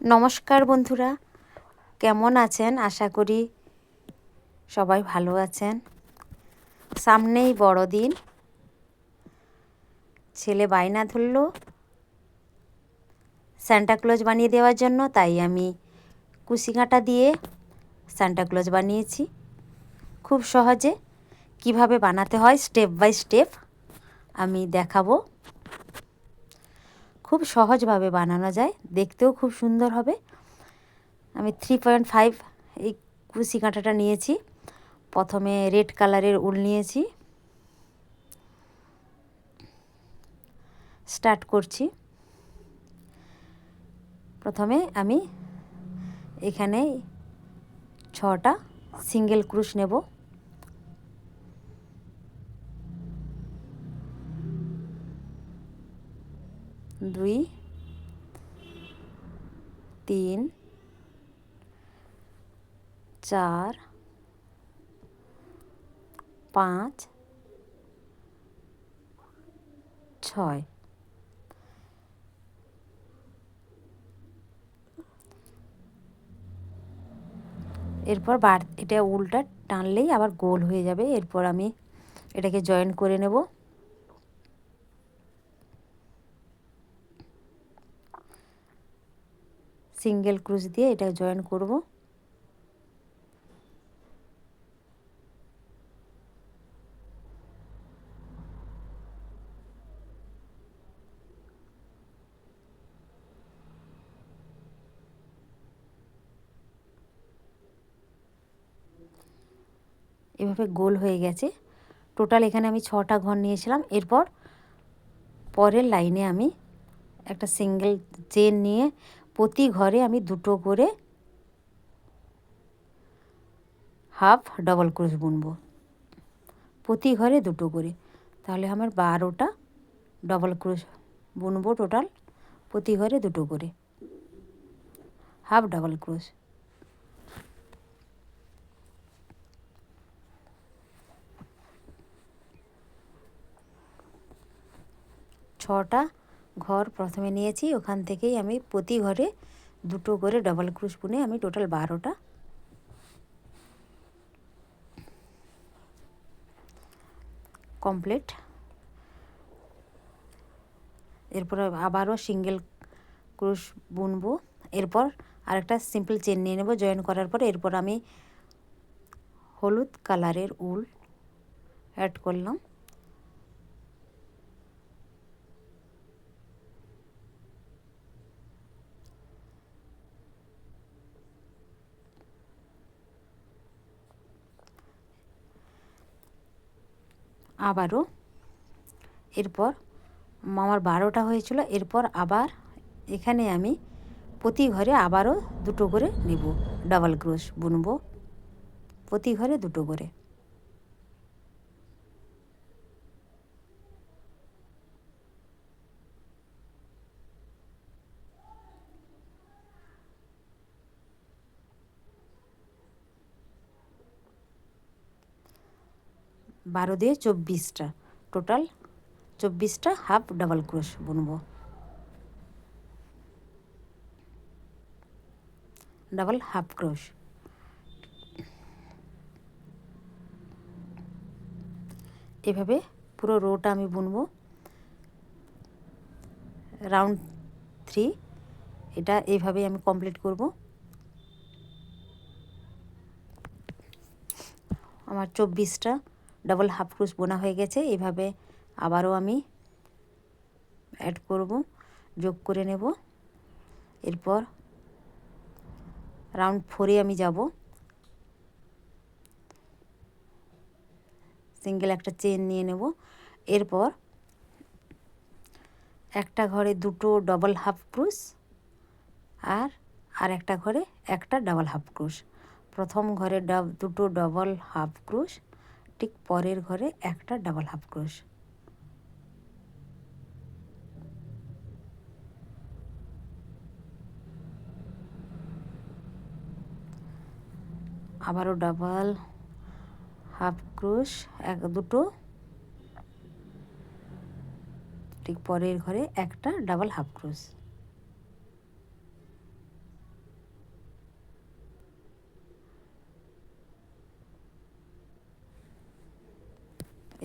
নমস্কার বন্ধুরা, কেমন আছেন? আশা করি সবাই ভালো আছেন। সামনেই বড়দিন। ছেলে বায়না ধরল স্যান্টাক্লজ বানিয়ে দেওয়ার জন্য, তাই আমি কুশিকাঁটা দিয়ে স্যান্টাক্লজ বানিয়েছি। খুব সহজে কীভাবে বানাতে হয়, স্টেপ বাই স্টেপ আমি দেখাবো। খুব সহজভাবে বানানো যায়, দেখতেও খুব সুন্দর হবে। আমি থ্রি পয়েন্ট ফাইভ এই কুশি কাঁটাটা নিয়েছি। প্রথমে রেড কালারের উল নিয়েছি। স্টার্ট করছি। প্রথমে আমি এখানে ছটা সিঙ্গেল ক্রুশ নেব। দুই, তিন, চার, পাঁচ, ছয়। এরপর বার এটা উল্টা টানলেই আবার গোল হয়ে যাবে। এরপর আমি এটাকে জয়েন করে নেব। সিঙ্গেল ক্রুজ দিয়ে এটা জয়েন করব। এভাবে গোল হয়ে গেছে। টোটাল এখানে আমি ছটা ঘর নিয়েছিলাম। এরপর পরের লাইনে আমি একটা সিঙ্গেল চেন নিয়ে প্রতি ঘরে আমি দুটো করে হাফ ডবল ক্রোশ বুনবো। প্রতি ঘরে দুটো করে। তাহলে আমার বারোটা ডবল ক্রোশ বুনবো টোটাল প্রতি ঘরে দুটো করে। হাফ ডবল ক্রোশ ছটা ঘর প্রথমে নিয়েছি, ওখান থেকেই আমি প্রতি ঘরে দুটো করে ডবল ক্রুশ বুনে আমি টোটাল বারোটা। কমপ্লিট এরপর আবারও সিঙ্গেল ক্রুশ বুনবো এরপর আরেকটা সিম্পল চেন নিয়ে নেব জয়েন করার পর এরপর আমি হলুদ কালারের উল অ্যাড করলাম। আবারও। এরপর আমার বারোটা হয়েছিল, এরপর আবার এখানে আমি প্রতি ঘরে আবারও দুটো করে নেব, ডাবল ক্রোশ বুনব। প্রতি ঘরে দুটো করে। বারো দিয়ে চব্বিশটা। টোটাল চব্বিশটা হাফ ডাবল ক্রোশ বুনবো। ডাবল হাফ ক্রোশ এভাবে পুরো রোটা আমি বুনবো। রাউন্ড থ্রি এটা এইভাবেই আমি কমপ্লিট করব। আমার চব্বিশটা ডাবল হাফ ক্রুশ বোনা হয়ে গেছে। এভাবে আবারও আমি অ্যাড করব, যোগ করে নেব। এরপর রাউন্ড ফোরে আমি যাব। সিঙ্গেল একটা চেন নিয়ে নেব। এরপর একটা ঘরে দুটো ডবল হাফ ক্রুশ আর আর একটা ঘরে একটা ডাবল হাফ ক্রুশ প্রথম ঘরে দুটো ডবল হাফ ক্রুশ ঠিক পরের ঘরে একটা ডাবল হাফ ক্রোশ আবারও ডাবল হাফ ক্রোশ এক, দুটো। ঠিক পরের ঘরে একটা ডাবল হাফ ক্রোশ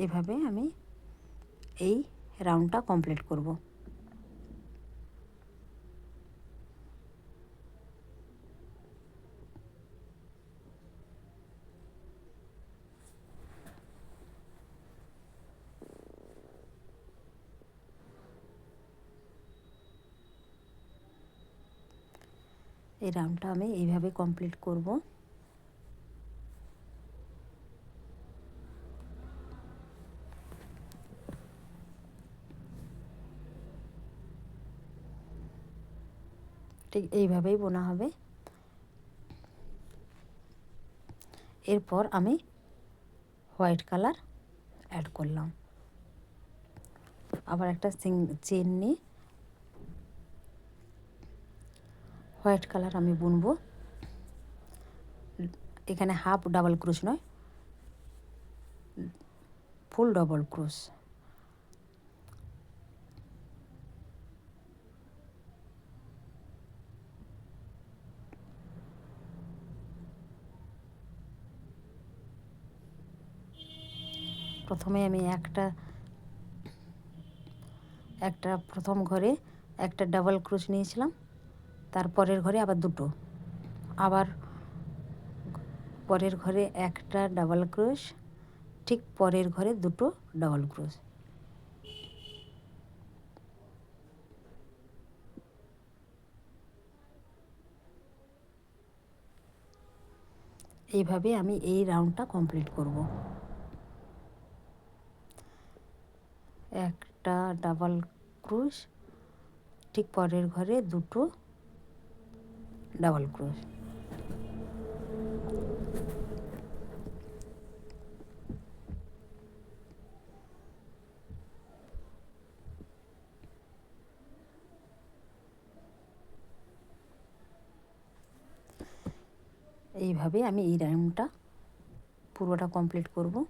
এভাবে আমি এই রাউন্ডটা কমপ্লিট করব। এই রাউন্ডটা আমি এইভাবে কমপ্লিট করব। ঠিক এইভাবেই বোনা হবে। এরপর আমি হোয়াইট কালার অ্যাড করলাম। আবার একটা চেন নিয়ে হোয়াইট কালার আমি বুনবো। এখানে হাফ ডাবল ক্রুশ নয়, ফুল ডবল ক্রুশ। প্রথমে আমি একটা একটা প্রথম ঘরে একটা ডাবল ক্রুশ নিয়েছিলাম তারপরের ঘরে আবার দুটো। আবার পরের ঘরে একটা ডাবল ক্রোশ ঠিক পরের ঘরে দুটো ডাবল ক্রোশ এইভাবে আমি এই রাউন্ডটা কমপ্লিট করব। একটা ডাবল ক্রুশ, ঠিক পরের ঘরে দুটো ডাবল ক্রোশ। এইভাবে আমি এই রাউন্ডটা পুরোটা কমপ্লিট করব।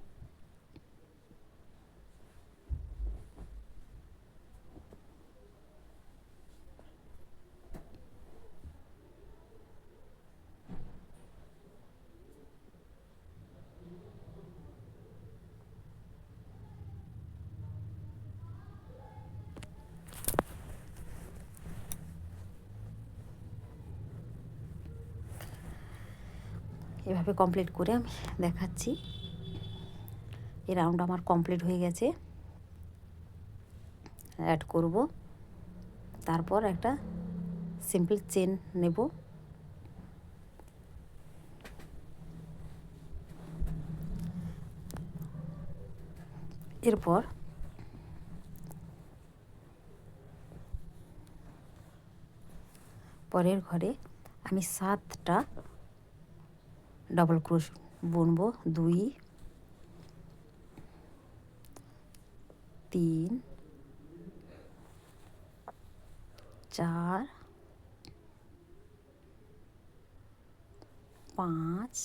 এভাবে কমপ্লিট করে আমি দেখাচ্ছি। এই রাউন্ড আমার কমপ্লিট হয়ে গেছে। অ্যাড করব। তারপর একটা সিম্পল চেন নেব। এরপর পরের ঘরে আমি সাতটা ডবল ক্রোশ বুনবো দুই তিন চার পাঁচ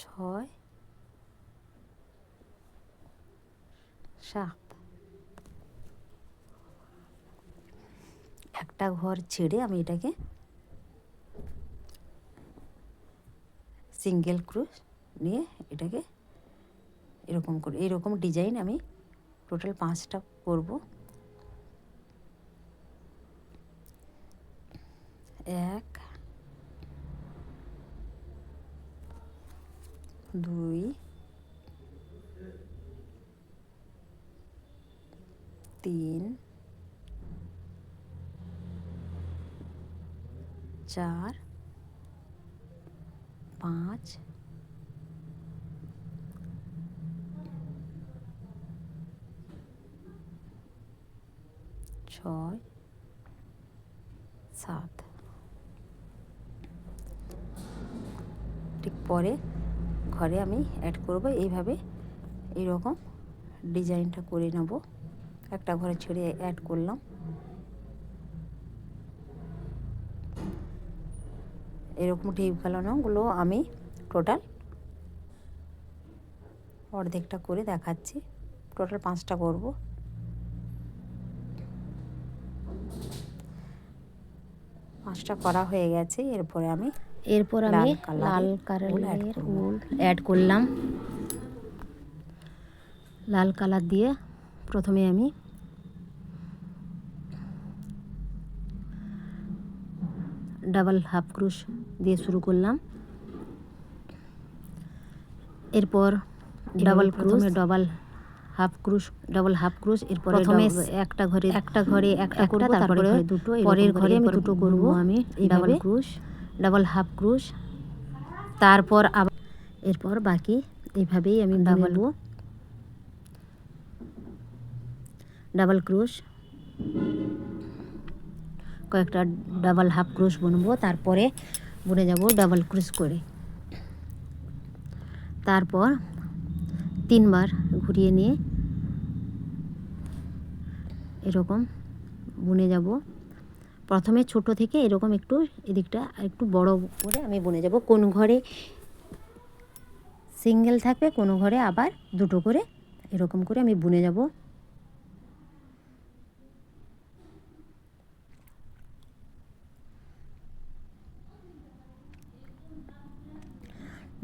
ছয় সাত। একটা ঘর ছেড়ে আমি এটাকে সিঙ্গেল ক্রুশ নিয়ে এটাকে এরকম করে, এরকম ডিজাইন আমি টোটাল পাঁচটা করব। এক, দুই, তিন চার, পাঁচ, ছয়, সাত। ঠিক পরে ঘরে আমি অ্যাড করব। এইভাবে এইরকম ডিজাইনটা করে নেব। একটা ঘরে ছেড়ে অ্যাড করলাম। এরকম টিপ গালানোগুলো আমি টোটাল অর্ধেকটা করে দেখাচ্ছি। টোটাল পাঁচটা করব। পাঁচটা করা হয়ে গেছে এরপরে আমি এরপর আমি লাল। উল অ্যাড করলাম। লাল কালার দিয়ে প্রথমে আমি ডাবল হাফ ক্রুশ দিয়ে শুরু করলাম। এরপর ডাবল প্রথমে ডাবল হাফ ক্রুশ ডাবল হাফ ক্রুশ এরপর প্রথমে একটা ঘরে একটা ঘরে একটা করব তারপরে দুটো পরের ঘরে আমি দুটো করব আমি ডাবল ক্রুশ ডাবল হাফ ক্রুশ তারপর আবার এরপর বাকি এইভাবেই আমি ডাবল ডাবল ক্রুশ কয়েকটা ডাবল হাফ ক্রুশ বুনবো, তারপরে বুনে যাব ডাবল ক্রুশ করে। তারপর তিনবার ঘুরিয়ে নিয়ে এরকম বুনে যাব। প্রথমে ছোট থেকে এরকম একটু এদিকটা একটু বড় করে আমি বুনে যাব। কোন ঘরে সিঙ্গেল থাকবে, কোনো ঘরে আবার দুটো করে এরকম করে আমি বুনে যাব।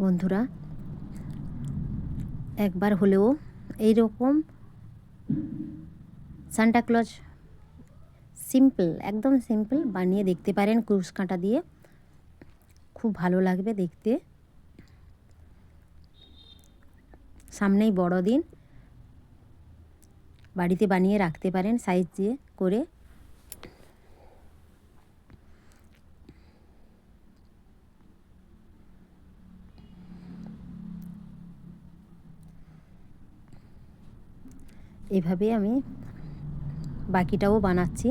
বন্ধুরা, একবার হলেও এই রকম সান্টাক্লজ সিম্পল একদম সিম্পল বানিয়ে দেখতে পারেন ক্রুশ কাঁটা দিয়ে। খুব ভালো লাগবে দেখতে। সামনেই বড়দিন। বাড়িতে বানিয়ে রাখতে পারেন সাইজ দিয়ে করে। এভাবে আমি বাকিটাও বানাচ্ছি।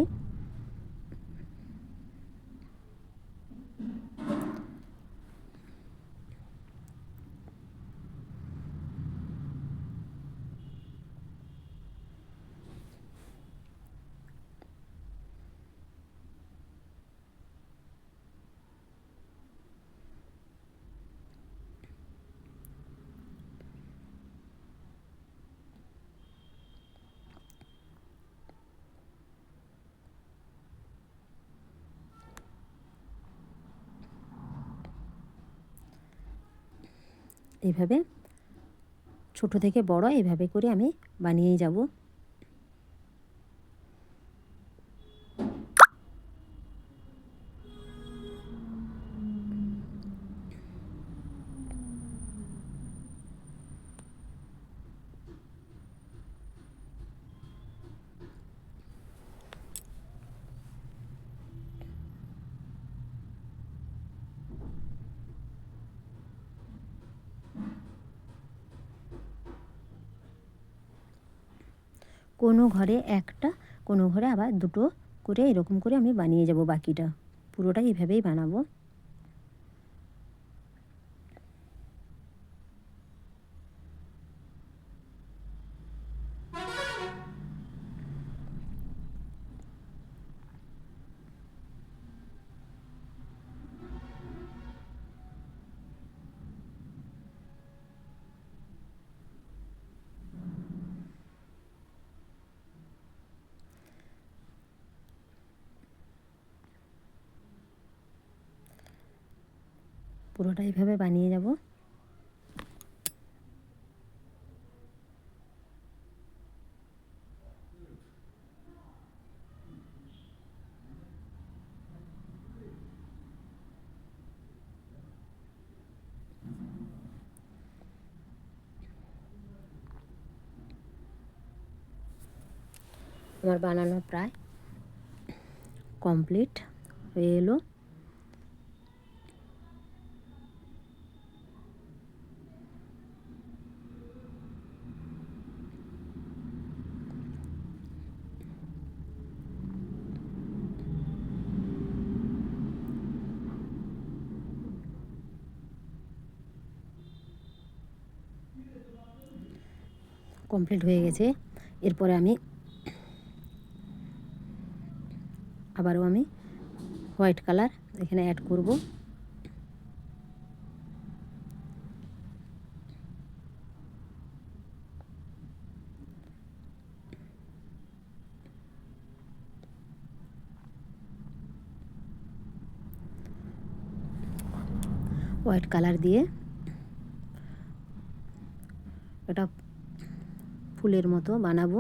এইভাবে ছোট থেকে বড় এভাবে করে আমি বানিয়েই যাব। কোনো ঘরে একটা, কোনো ঘরে আবার দুটো করে এরকম করে আমি বানিয়ে যাব বাকিটা। পুরোটা এইভাবেই বানাবো। পুরোটা এইভাবে বানিয়ে যাব। আমার বানানো প্রায় কমপ্লিট হয়ে এলো। কমপ্লিট হয়ে গেছে। এরপরে আমি আবারও আমি হোয়াইট কালার এখানে অ্যাড করব। হোয়াইট কালার দিয়ে এটা ফুলের মতো বানাবো।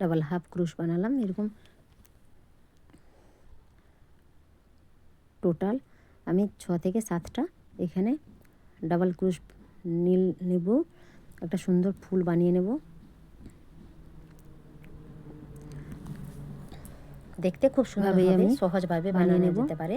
ডাবল হাফ ক্রুশ বানালাম, এরকম। টোটাল আমি ছ থেকে সাতটা এখানে ডাবল ক্রুশ নীল, নেব। একটা সুন্দর ফুল বানিয়ে নেব। দেখতে খুব সুন্দরভাবে সহজভাবে বানিয়ে নিতে পারে।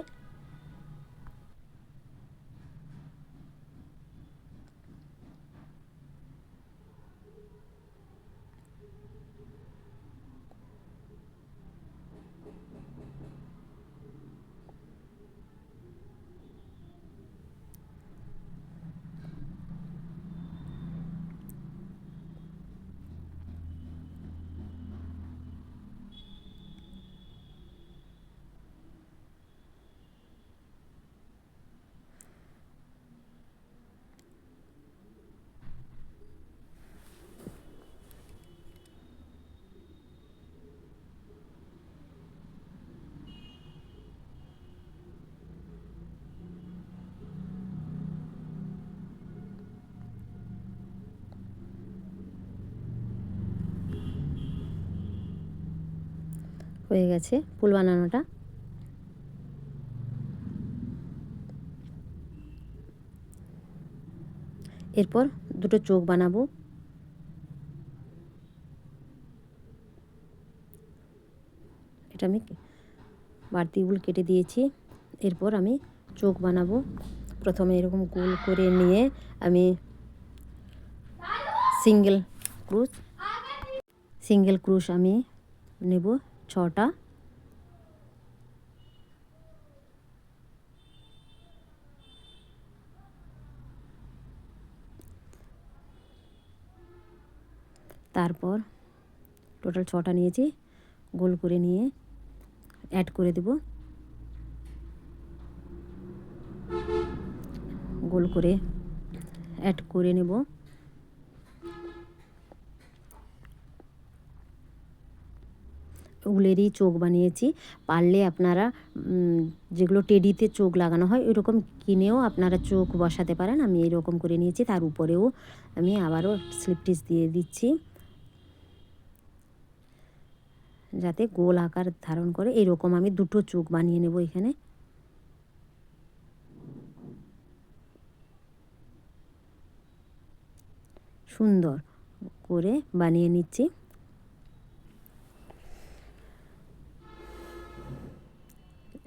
হয়ে গেছে ফুল বানানোটা। এরপর দুটো চোখ বানাবো। এটা আমি বাড়তিগুলো কেটে দিয়েছি। এরপর আমি চোখ বানাবো। প্রথমে এরকম গোল করে নিয়ে আমি সিঙ্গেল ক্রুশ সিঙ্গেল ক্রুশ আমি নেব। ছটা তারপর টোটাল ছটা নিয়েছি গোল করে নিয়ে অ্যাড করে দেব গোল করে অ্যাড করে নেব উলেরই চোখ বানিয়েছি। পারলে আপনারা যেগুলো টেডিতে চোখ লাগানো হয় এরকম কিনেও আপনারা চোখ বসাতে পারেন। আমি এরকম করে নিয়েছি। তার উপরেও আমি আবারও স্লিপ টিচ দিয়ে দিচ্ছি। যাতে গোল আকার ধারণ করে। এরকম আমি দুটো চোখ বানিয়ে নেব এখানে। সুন্দর করে বানিয়ে নিচ্ছি।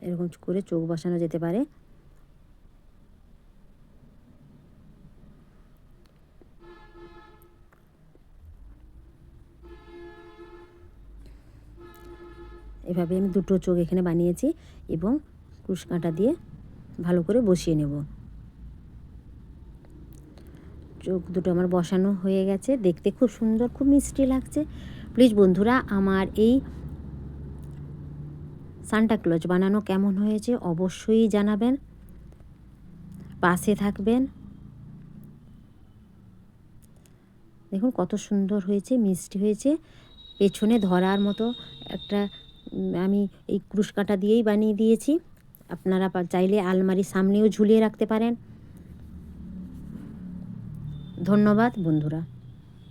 এরকম করে চোখ বসানো যেতে পারে। এভাবে আমি দুটো চোখ এখানে বানিয়েছি এবং ক্রুশ কাঁটা দিয়ে ভালো করে বসিয়ে নেব। চোখ দুটো আমার বসানো হয়ে গেছে। দেখতে খুব সুন্দর, খুব মিষ্টি লাগছে। প্লিজ বন্ধুরা, আমার এই সান্টা ক্লজ বানানো কেমন হয়েছে অবশ্যই জানাবেন। পাশে থাকবেন। দেখুন কত সুন্দর হয়েছে, মিষ্টি হয়েছে। পেছনে ধরার মতো একটা আমি এই ক্রুশ কাঁটা দিয়েই বানিয়ে দিয়েছি। আপনারা চাইলে আলমারির সামনেও ঝুলিয়ে রাখতে পারেন। ধন্যবাদ বন্ধুরা।